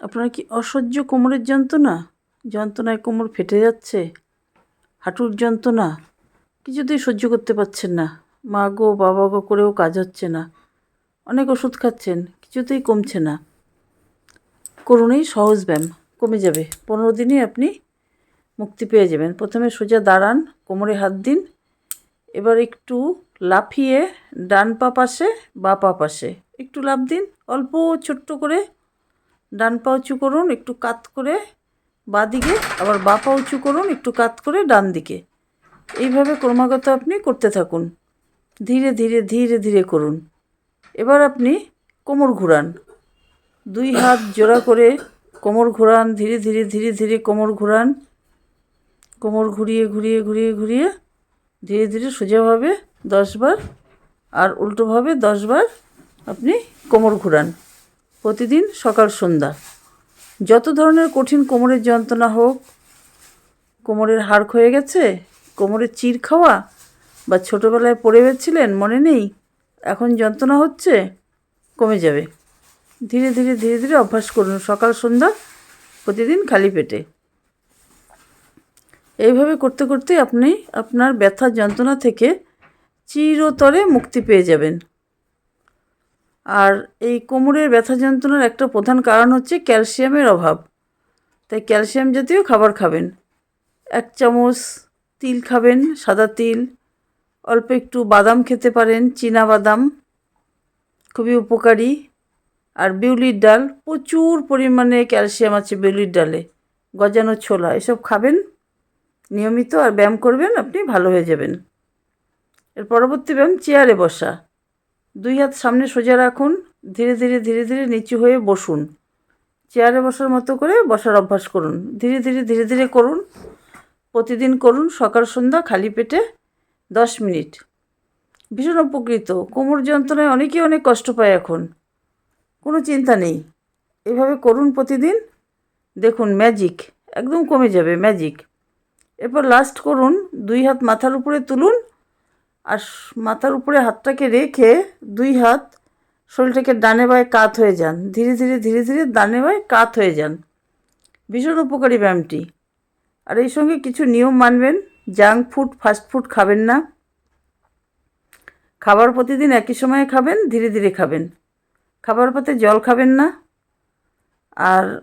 আপনার কি অসহ্য কোমরের যন্ত্রণা? যন্ত্রণায় কোমর ফেটে যাচ্ছে। হাঁটুর যন্ত্রণা। কিছুতেই সহ্য করতে পারছেন না। মা গো, বাবা গো করেও কাজ হচ্ছে না। অনেক ওষুধ খাচ্ছেন, কিছুতেই কমছে না। করুন এই সহজ ব্যায়াম, কমে যাবে। পনেরো দিনই আপনি মুক্তি পেয়ে যাবেন। প্রথমে সোজা দাঁড়ান, কোমরে হাত দিন। এবার একটু লাফিয়ে ডান পা পাশে, বা পা পাশে। একটু লাফ দিন, অল্প ছোট্ট করে ডান পা উঁচু করুন, একটু কাত করে বাঁ দিকে, আবার বা পা উঁচু করুন, একটু কাত করে ডান দিকে। এইভাবে ক্রমাগত আপনি করতে থাকুন। ধীরে ধীরে ধীরে ধীরে করুন। এবার আপনি কোমর ঘুরান। দুই হাত জোড়া করে কোমর ঘোরান, ধীরে ধীরে ধীরে ধীরে কোমর ঘোরান। কোমর ঘুরিয়ে ঘুরিয়ে ঘুরিয়ে ঘুরিয়ে ধীরে ধীরে সোজাভাবে দশবার আর উল্টোভাবে দশবার আপনি কোমর ঘুরান। প্রতিদিন সকাল, সন্ধ্যা। যত ধরনের কঠিন কোমরের যন্ত্রণা হোক, কোমরের হাড় ক্ষয়ে গেছে, কোমরের চির খাওয়া বা ছোটোবেলায় পড়ে গেছিলেন, মনে নেই? এখন যন্ত্রণা হচ্ছে, কমে যাবে। ধীরে ধীরে ধীরে ধীরে অভ্যাস করুন। সকাল, সন্ধ্যা প্রতিদিন খালি পেটে। এইভাবে করতে করতে আপনি আপনার ব্যথা যন্ত্রণা থেকে চিরতরে মুক্তি পেয়ে যাবেন। আর এই কোমরের ব্যথা যন্ত্রণার একটা প্রধান কারণ হচ্ছে ক্যালসিয়ামের অভাব। তাই ক্যালসিয়াম জাতীয় খাবার খাবেন। এক চামচ তিল খাবেন, সাদা তিল, অল্প একটু বাদাম খেতে পারেন, চীনা বাদাম, খুবই উপকারী। আর বিউলির ডাল, প্রচুর পরিমাণে ক্যালসিয়াম আছে বিউলির ডালে। গজানো ছোলা, এসব খাবেন, নিয়মিত আর ব্যায়াম করবেন, আপনি ভালো হয়ে যাবেন। এর পরবর্তী ব্যায়াম চেয়ারে বসা। দুই হাত সামনে সোজা রাখুন, ধীরে ধীরে ধীরে ধীরে নিচু হয়ে বসুন। চেয়ারে বসার মতো করে বসার অভ্যাস করুন। ধীরে ধীরে ধীরে ধীরে করুন। প্রতিদিন করুন সকাল, সন্ধ্যা, খালি পেটে দশ মিনিট। ভীষণ উপকৃত। কোমর যন্ত্রণায় অনেকেই অনেক কষ্ট পায় এখন। কোনো চিন্তা নেই। এভাবে করুন প্রতিদিন। দেখুন ম্যাজিক একদম কমে যাবে ম্যাজিক এরপর লাস্ট করুন, দুই হাত মাথার উপরে তুলুন। আর মাথার উপরে হাতটাকে রেখে দুই হাত শরীরটাকে ডানে বায়ে কাত হয়ে যান। ধীরে ধীরে ধীরে ধীরে ডানে বায়ে কাত হয়ে যান। ভীষণ উপকারী ব্যায়ামটি। আর এই সঙ্গে কিছু নিয়ম মানবেন। জাঙ্ক ফুড, ফাস্ট ফুড খাবেন না। খাবার প্রতিদিন একই সময়ে খাবেন, ধীরে ধীরে খাবেন। খাবার পাতে জল খাবেন না। আর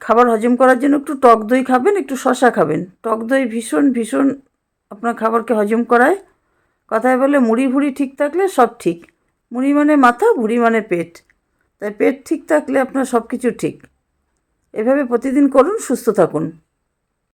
খাবার হজম করার জন্য একটু টক দই খাবেন, একটু শশা খাবেন। টক দই ভীষণ ভীষণ আপনার খাবারকে হজম করায়। কথায় বলে মুড়ি ভুড়ি ঠিক থাকলে সব ঠিক। মুড়ি মানে মাথা, ভুড়ি মানে পেট। তাই পেট ঠিক থাকলে আপনার সব কিছু ঠিক। এভাবে প্রতিদিন করুন, সুস্থ থাকুন।